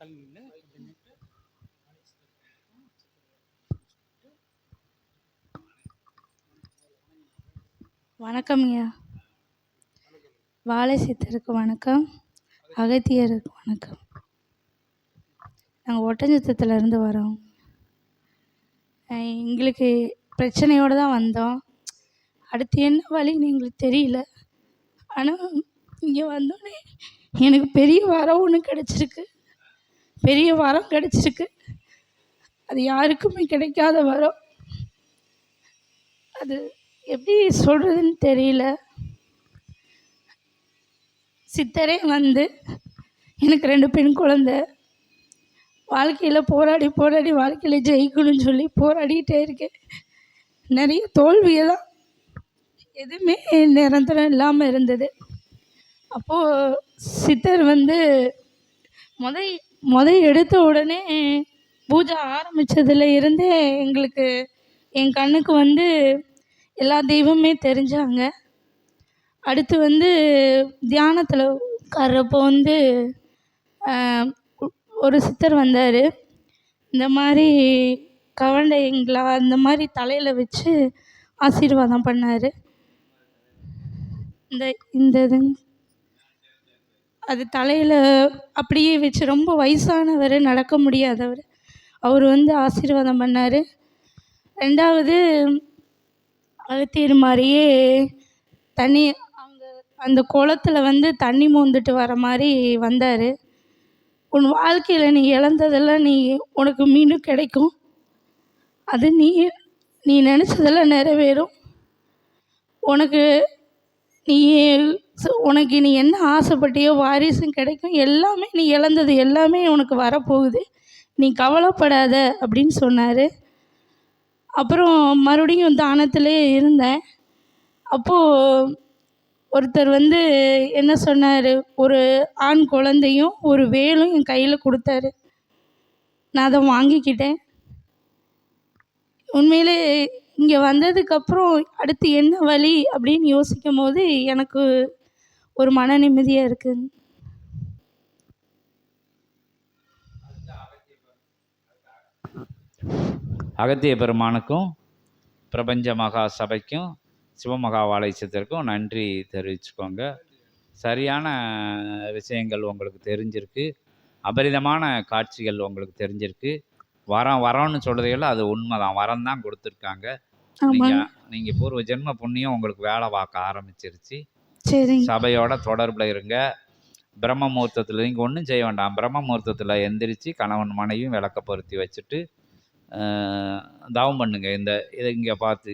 தள்ளி நில்லு இப்படி நிட்டு. வணக்கம் ஐயா. வாழை சித்தருக்கு வணக்கம். அகத்தியருக்கு வணக்கம். நாங்கள் ஒட்டஞ்சத்திரத்துல இருந்து வரோம். எங்களுக்கு பிரச்சனையோடு தான் வந்தோம். அடுத்து என்ன வழின்னு எங்களுக்கு தெரியல. ஆனால் இங்கே வந்தோடனே எனக்கு பெரிய வரம் ஒன்று கிடச்சிருக்கு. பெரிய வரம் கிடச்சிருக்கு. அது யாருக்குமே கிடைக்காத வரம். அது எப்படி சொல்கிறதுன்னு தெரியல. சித்தரே வந்து எனக்கு ரெண்டு பெண் குழந்த. வாழ்க்கையில் போராடி போராடி வாழ்க்கையில் ஜெயிக்கணும்னு சொல்லி போராடிக்கிட்டே இருக்கேன். நிறைய தோல்வியெல்லாம் எதுவுமே நிரந்தரம் இல்லாமல் இருந்தது. அப்போது சித்தர் வந்து முதல் முதல் எடுத்த உடனே பூஜை ஆரம்பித்ததுல இருந்தே எங்களுக்கு என் கண்ணுக்கு வந்து எல்லா தெய்வமே தெரிஞ்சாங்க. அடுத்து வந்து தியானத்தில் உட்கார்றப்போ வந்து ஒரு சித்தர் வந்தார். இந்த மாதிரி கவண்டைங்களா இந்த மாதிரி தலையில் வச்சு ஆசீர்வாதம் பண்ணார். இந்த இந்த இதுங்க அது தலையில் அப்படியே வச்சு ரொம்ப வயசானவர் நடக்க முடியாதவர். அவர் வந்து ஆசீர்வாதம் பண்ணார். ரெண்டாவது அழுத்தீர் மாதிரியே தண்ணி அங்கே அந்த குளத்துல வந்து தண்ணி மோந்துட்டு வர மாதிரி வந்தார். உன் வாழ்க்கையில் நீ இழந்ததெல்லாம் நீ உனக்கு மீண்டும் கிடைக்கும். அது நீ நீ நினச்சதெல்லாம் நிறைவேறும். உனக்கு நீ ஸோ உனக்கு நீ என்ன ஆசைப்பட்டியோ வாரிசும் கிடைக்கும். எல்லாமே நீ இழந்தது எல்லாமே உனக்கு வரப்போகுது. நீ கவலைப்படாத அப்படின்னு சொன்னார். அப்புறம் மறுபடியும் தானத்திலே இருந்தேன். அப்போது ஒருத்தர் வந்து என்ன சொன்னார்? ஒரு ஆண் குழந்தையும் ஒரு வேலும் என் கையில் கொடுத்தாரு. நான் அதை வாங்கிக்கிட்டேன். உண்மையிலே இங்கே வந்ததுக்கப்புறம் அடுத்து என்ன வழி அப்படின்னு யோசிக்கும் போது எனக்கு ஒரு மன நிம்மதியாக இருக்குது அகத்திய பெருமானுக்கும் பிரபஞ்ச மகா சபைக்கும் சிவமகா வாழைச்சத்திற்கும் நன்றி தெரிவிச்சுக்கோங்க. சரியான விஷயங்கள் உங்களுக்கு தெரிஞ்சிருக்கு. அபரிதமான காட்சிகள் உங்களுக்கு தெரிஞ்சிருக்கு. வரம் வரோன்னு சொல்கிறதையெல்லாம் அது உண்மைதான். வரம் தான் கொடுத்துருக்காங்க. நீங்கள் நீங்கள் பூர்வ ஜென்ம புண்ணியம் உங்களுக்கு வேலை பார்க்க ஆரம்பிச்சிருச்சு. சரிங்க. சபையோட தொடர்பில் இருங்க. பிரம்ம முகூர்த்தத்தில் நீங்கள் ஒன்றும் செய்ய வேண்டாம். பிரம்ம முகூர்த்தத்தில் எந்திரிச்சு கணவன் மனைவியும் விளக்க பொருத்தி வச்சுட்டு தவம் பண்ணுங்க. இந்த இதை இங்கே பார்த்து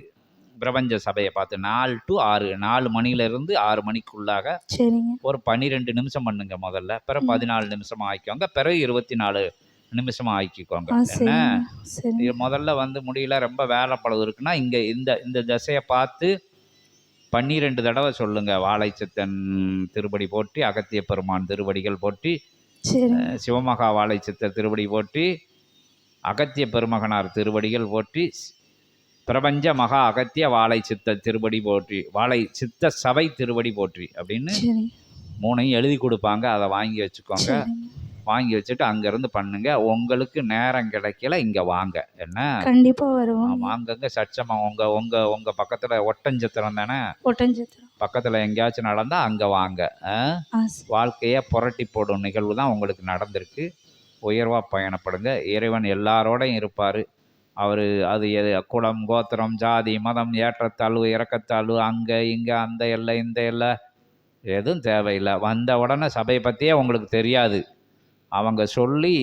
பிரபஞ்ச சபையை பார்த்து நாலு டு ஆறு நாலு மணிலேருந்து ஆறு மணிக்குள்ளாக சரிங்க. ஒரு பன்னிரெண்டு நிமிஷம் பண்ணுங்க முதல்ல. பிறகு. பதினாலு நிமிஷம் ஆக்கிக்கோங்க. பிறகு இருபத்தி நாலு நிமிஷம் ஆக்கிக்கோங்க. என்ன? முதல்ல வந்து முடியல ரொம்ப வேலை பளவு இருக்குன்னா இங்கே இந்த இந்த திசையை பார்த்து பன்னிரெண்டு தடவை சொல்லுங்க. வாழைச்சத்தன் திருப்படி போற்றி அகத்திய பெருமான் திருவடிகள் போற்றி சிவமகா வாழைச்சித்தர் திருவடி போற்றி அகத்திய பெருமகனார் திருவடிகள் போற்றி பிரபஞ்ச மகா அகத்திய வாழை சித்த திருவடி போற்றி வாழை சித்த சபை திருவடி போற்றி அப்படின்னு மூணையும் எழுதி கொடுப்பாங்க. அதை வாங்கி வச்சுக்கோங்க. வாங்கி வச்சுட்டு அங்கேருந்து பண்ணுங்க. உங்களுக்கு நேரம் கிடைக்கல இங்கே வாங்க. என்ன? கண்டிப்பாக வருவோம். வாங்கங்க. சட்சமாக உங்கள் உங்கள் உங்கள் பக்கத்தில் ஒட்டஞ்சத்திரம் தானே? ஒட்டஞ்சத்திரம். பக்கத்தில் எங்கேயாச்சும் நடந்தால் அங்கே வாங்க. வாழ்க்கையை புரட்டி போடும் நிகழ்வு தான் உங்களுக்கு நடந்திருக்கு. உயர்வாக பயணப்படுங்க. இறைவன் எல்லாரோடையும் இருப்பார். அவர் அது எது குலம் கோத்திரம் ஜாதி மதம் ஏற்றத்தாழ்வு இறக்கத்தாழ்வு அங்கே இங்கே அந்த எல்லை இந்த எல்லை எதுவும் தேவையில்லை. வந்த உடனே சபையை பற்றியே உங்களுக்கு தெரியாது. அவங்க சொல்லி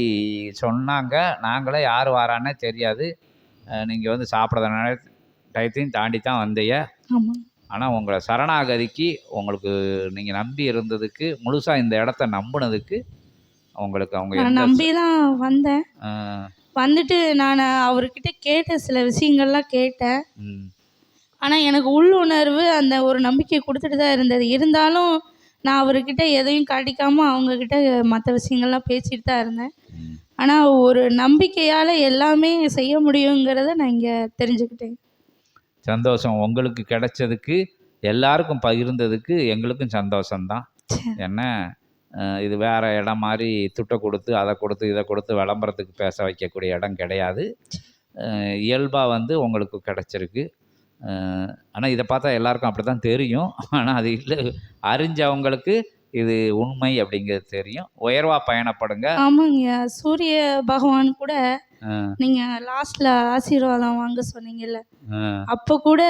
சொன்னாங்க. நாங்களே யார் வாரான்னே தெரியாது. நீங்கள் வந்து சாப்பிட்ற டயத்தையும் தாண்டி தான் வந்தீங்க. ஆமாம் ஆனால் உங்களை சரணாகதிக்கு உங்களுக்கு நீங்கள் நம்பி இருந்ததுக்கு முழுசாக இந்த இடத்த நம்பினதுக்கு உங்களுக்கு அவங்க நான் நம்பி தான் வந்தேன். வந்துட்டு நான் அவர்கிட்ட கேட்ட சில விஷயங்கள்லாம் கேட்டேன். ஆனால் எனக்கு உள்ளுணர்வு அந்த ஒரு நம்பிக்கை கொடுத்துட்டு தான் இருந்தது. இருந்தாலும் நான் அவர்கிட்ட எதையும் காட்டிக்காமல் அவங்கக்கிட்ட மற்ற விஷயங்கள்லாம் பேசிட்டு தான் இருந்தேன். ஆனால் ஒரு நம்பிக்கையால் எல்லாமே செய்ய முடியுங்கிறத நான் இங்கே தெரிஞ்சுக்கிட்டேன். சந்தோஷம். உங்களுக்கு கிடைச்சதுக்கு எல்லாருக்கும் பகிர்ந்ததுக்கு எங்களுக்கும் சந்தோஷம்தான். என்ன இது வேறு இடம் மாதிரி துட்டை கொடுத்து அதை கொடுத்து இதை கொடுத்து விளம்பரத்துக்கு பேச வைக்கக்கூடிய இடம் கிடையாது. இயல்பாக வந்து உங்களுக்கு கிடச்சிருக்கு. ஆனால் இதை பார்த்தா எல்லாருக்கும் அப்படி தான் தெரியும். ஆனால் அது இல்லை. அறிஞ்சவங்களுக்கு இது உண்மை அப்படிங்கிறது தெரியும். உயர்வாக பயணப்படுங்க. ஆமாங்க. சூரிய பகவான் கூட நீங்க லாஸ்ட்ல ஆசீர்வாதம் வாங்க சொன்னீங்கல்ல. அப்போ கூட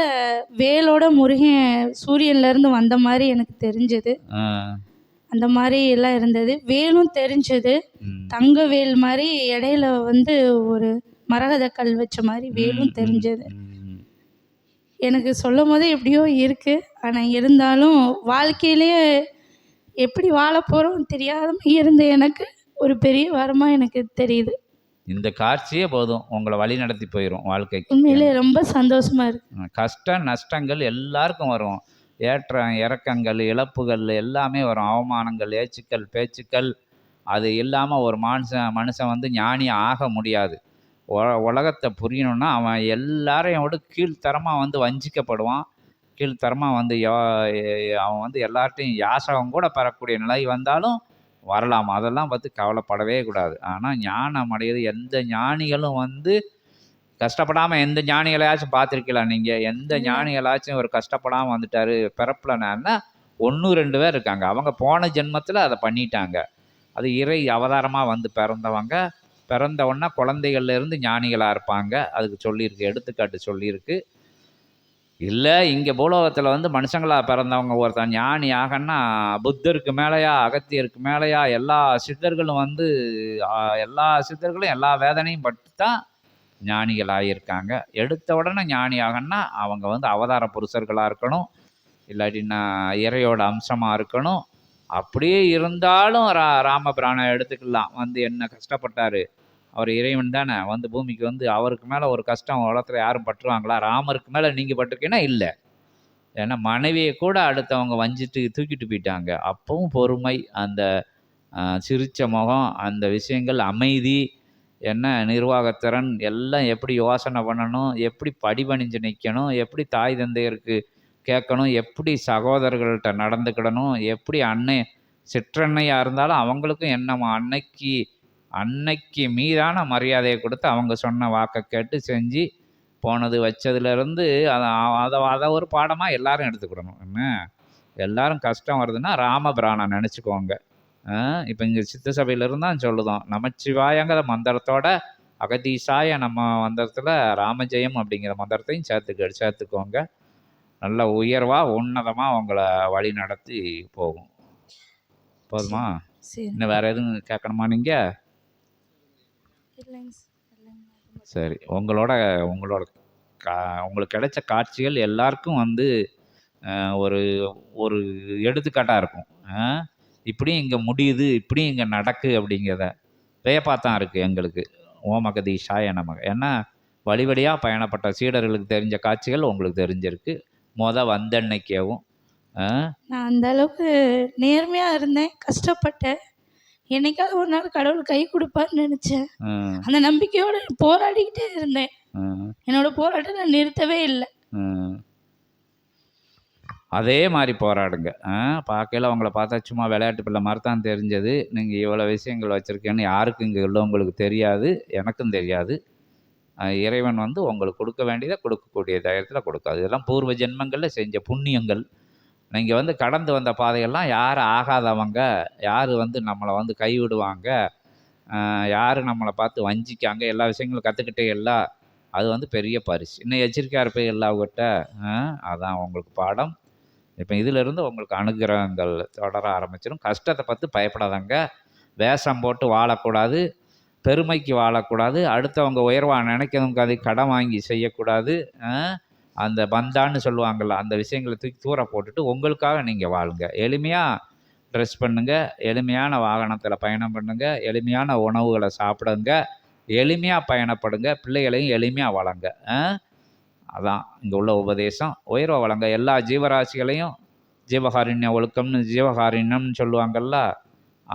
வேலோட முருகன் சூரியன்ல இருந்து வந்த மாதிரி எனக்கு தெரிஞ்சது. அந்த மாதிரி எல்லாம் இருந்தது. வேலும் தெரிஞ்சது. தங்க வேல் மாதிரி இடையில வந்து ஒரு மரகத கல் வச்ச மாதிரி வேலும் தெரிஞ்சது. எனக்கு சொல்லும் போதே எப்படியோ இருக்கு. ஆனால் இருந்தாலும் வாழ்க்கையிலேயே எப்படி வாழ போகிறோம் தெரியாம இருந்த எனக்கு ஒரு பெரிய வரமாக எனக்கு தெரியுது. இந்த காட்சியே போதும். உங்களை வழி நடத்தி போயிடும் வாழ்க்கைக்கு. உண்மையிலே ரொம்ப சந்தோஷமா இருக்கு. ம், கஷ்ட நஷ்டங்கள் எல்லாருக்கும் வரும். ஏற்றம் இறக்கங்கள் இழப்புகள் எல்லாமே வரும். அவமானங்கள் ஏச்சுக்கள் பேச்சுக்கள் அது இல்லாமல் ஒரு மனுஷன் மனுஷன் வந்து ஞானி ஆக முடியாது. உ- உலகத்தை புரியணும்னா அவன் எல்லாரையும் விட கீழ்த்தரமாக வந்து வஞ்சிக்கப்படுவான். கீழ்த்தரமாக வந்து அவன் வந்து எல்லார்ட்டையும் யாசகம் கூட பெறக்கூடிய நிலை வந்தாலும் வரலாம். அதெல்லாம் பார்த்து கவலைப்படவே கூடாது. ஆனால் ஞானம் அடையுது எந்த ஞானிகளும் வந்து கஷ்டப்படாமல் எந்த ஞானிகளையாச்சும் பார்த்துருக்கலாம் நீங்கள் எந்த ஞானிகளாச்சும் ஒரு கஷ்டப்படாமல் வந்துட்டாரு பிறப்புலனா ஒன்று ரெண்டு பேர் இருக்காங்க. அவங்க போன ஜென்மத்தில் அதை பண்ணிட்டாங்க. அது இறை அவதாரமாக வந்து பிறந்தவங்க. பிறந்த உடனே குழந்தைகள்ல இருந்து ஞானிகளாக இருப்பாங்க. அதுக்கு சொல்லியிருக்கு எடுத்துக்காட்டு சொல்லியிருக்கு. இல்லை இங்கே பூலோகத்தில் வந்து மனுஷங்களாக பிறந்தவங்க ஒருத்தன் ஞானி ஆகன்னா புத்தருக்கு மேலேயா அகத்தியருக்கு மேலேயா எல்லா சித்தர்களும் வந்து எல்லா சித்தர்களும் எல்லா வேதனையும் பட்டு தான் ஞானிகள் ஆகியிருக்காங்க எடுத்த உடனே ஞானி ஆகன்னா அவங்க வந்து அவதார புருஷர்களாக இருக்கணும். இல்லாட்டின்னா இறையோட அம்சமாக இருக்கணும். அப்படியே இருந்தாலும் ரா ராமபிரானை எடுத்துக்கலாம். வந்து என்ன கஷ்டப்பட்டார்? அவர் இறைவன் தானே? வந்து பூமிக்கு வந்து அவருக்கு மேலே ஒரு கஷ்டம் உலகத்தில் யாரும் பட்டுருவாங்களா ராமருக்கு மேலே நீங்கள் பட்டிருக்கீங்கன்னா இல்லை. ஏன்னா மனைவியை கூட அடுத்தவங்க வஞ்சிட்டு தூக்கிட்டு போயிட்டாங்க. அப்பவும் பொறுமை அந்த சிரிச்ச முகம் அந்த விஷயங்கள் அமைதி என்ன நிர்வாகத்திறன் எல்லாம் எப்படி யோசனை பண்ணணும்? எப்படி படிபணிஞ்சு நிற்கணும் எப்படி தாய் தந்தையருக்கு கேட்கணும் எப்படி சகோதரர்கள்ட்ட நடந்துக்கிடணும் எப்படி அன்னை சிற்றன்னையாக இருந்தாலும் அவங்களுக்கும் என்னம்மா அன்னைக்கு அன்னைக்கு மீதான மரியாதையை கொடுத்து அவங்க சொன்ன வாக்கை கேட்டு செஞ்சு போனது வச்சதுலேருந்து அதை அதை அதை ஒரு பாடமாக எல்லாரும் எடுத்துக்கிடணும். என்ன? எல்லாரும் கஷ்டம் வருதுன்னா ராமபிரானை நினச்சிக்கோங்க. இப்போ இங்கே சித்த சபையிலிருந்து தான் சொல்லுதோம் நமச்சிவாயங்கிற மந்திரத்தோட அகதீசாய நம்ம மந்திரத்தில் ராமஜெயம் அப்படிங்கிற மந்திரத்தையும் சேர்த்துக்க சேர்த்துக்கோங்க. நல்ல உயர்வாக உன்னதமாக உங்களை வழி நடத்தி போகும். போதுமா? சரி. இன்னும் வேறு எதுவும் கேட்கணுமா நீங்கள் சார். உங்களோட உங்களோட கா உங்களுக்கு கிடைச்ச காட்சிகள் எல்லாருக்கும் வந்து ஒரு ஒரு எடுத்துக்காட்டாக இருக்கும். இப்படியும் இங்கே முடியுது இப்படியும் இங்கே நடக்கு அப்படிங்கிறத வியப்பாக தான் இருக்குது எங்களுக்கு. ஓமகதி ஷாய நமக. ஏன்னா வழி வழியாக பயணப்பட்ட சீடர்களுக்கு தெரிஞ்ச காட்சிகள் உங்களுக்கு தெரிஞ்சிருக்கு. மொத வந்தன்னைக்கேவும் அஹ், நான் அந்த அளவுக்கு நேர்மையாக இருந்தேன் கஷ்டப்பட்டேன். என்னைக்காவது ஒரு நாள் கடவுள் கை கொடுப்பார்னு நினச்சேன். அந்த நம்பிக்கையோடு போராடிக்கிட்டே இருந்தேன். என்னோட போராட்டத்தை நான் நிறுத்தவே இல்லை. அதே மாதிரி போராடுங்க பார்க்கையில அவங்கள பார்த்தா சும்மா விளையாட்டு பிள்ளை மாதிரி தான் தெரிஞ்சது. நீங்கள் இவ்வளோ விஷயங்கள் வச்சுருக்கேன்னு யாருக்கும் இங்கே உள்ளவங்களுக்கு தெரியாது எனக்கும் தெரியாது. இறைவன் வந்து உங்களுக்கு கொடுக்க வேண்டியதை கொடுக்கக்கூடிய தைரியத்தில் கொடுக்காது இதெல்லாம் பூர்வ ஜென்மங்களில் செஞ்ச புண்ணியங்கள். நீங்கள் வந்து கடந்து வந்த பாதையெல்லாம் யார் ஆகாதவங்க யார் வந்து நம்மளை வந்து கைவிடுவாங்க யார் நம்மளை பார்த்து வஞ்சிக்காங்க எல்லா விஷயங்களும் கற்றுக்கிட்டே எல்லாம் அது வந்து பெரிய பரிசு. இன்னும் எச்சரிக்கையாக இருப்பே எல்லாவட்ட அதான் உங்களுக்கு பாடம். இப்போ இதிலிருந்து உங்களுக்கு அனுகிரகங்கள் தொடர ஆரம்பிச்சிடும் கஷ்டத்தை பார்த்து பயப்படாதங்க. வேஷம் போட்டு வாழக்கூடாது. பெருமைக்கு வாழக்கூடாது. அடுத்தவங்க உயர்வாக நினைக்கிறவங்க அதை கடன் வாங்கி செய்யக்கூடாது. ஆ? அந்த பந்தான்னு சொல்லுவாங்கள்ல அந்த விஷயங்களை தூக்கி தூர போட்டுட்டு உங்களுக்காக நீங்கள் வாழுங்க. எளிமையாக ட்ரெஸ் பண்ணுங்க எளிமையான வாகனத்தில் பயணம் பண்ணுங்க எளிமையான உணவுகளை சாப்பிடுங்க எளிமையாக பயணப்படுங்க பிள்ளைகளையும் எளிமையாக வளங்க. ஆ? அதான் இங்கே உள்ள உபதேசம். உயர்வை வளங்க. எல்லா ஜீவராசிகளையும் ஜீவகாருண்ய ஒழுக்கம்னு ஜீவகாருண்யம்னு சொல்லுவாங்கல்ல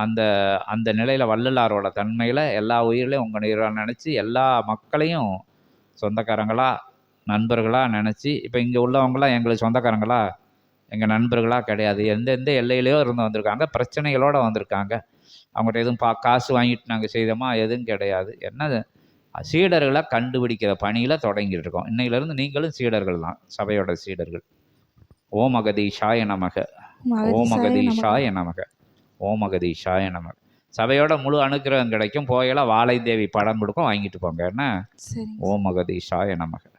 அந்த அந்த நிலையில் வள்ளலாரோட தன்மையில் எல்லா உயிர்களையும் உங்கள் நீராக நினச்சி எல்லா மக்களையும் சொந்தக்காரங்களா நண்பர்களாக நினச்சி இப்போ இங்கே உள்ளவங்களாம் எங்களுக்கு சொந்தக்காரங்களா? எங்கள் நண்பர்களாக கிடையாது. எந்தெந்த எல்லையிலையோ இருந்து வந்திருக்காங்க. பிரச்சனைகளோடு வந்திருக்காங்க. அவங்கள்ட்ட எதுவும் பா காசு வாங்கிட்டு நாங்கள் செய்தோமா? எதுவும் கிடையாது. என்ன சீடர்களை கண்டுபிடிக்கிற பணியில் தொடங்கிட்டு இருக்கோம். இன்னையிலேருந்து நீங்களும் சீடர்கள் தான். சபையோட சீடர்கள். ஓமகதீஷாய நமக. ஓமகதீஷாய நமக. ஓமகதீஷாய நமக சபையோட முழு அனுக்கிரகம் கிடைக்கும். போயெல்லாம் வாழை தேவி படம் கொடுக்கும். வாங்கிட்டு போங்க. என்ன? ஓமகதீஷாய நமக.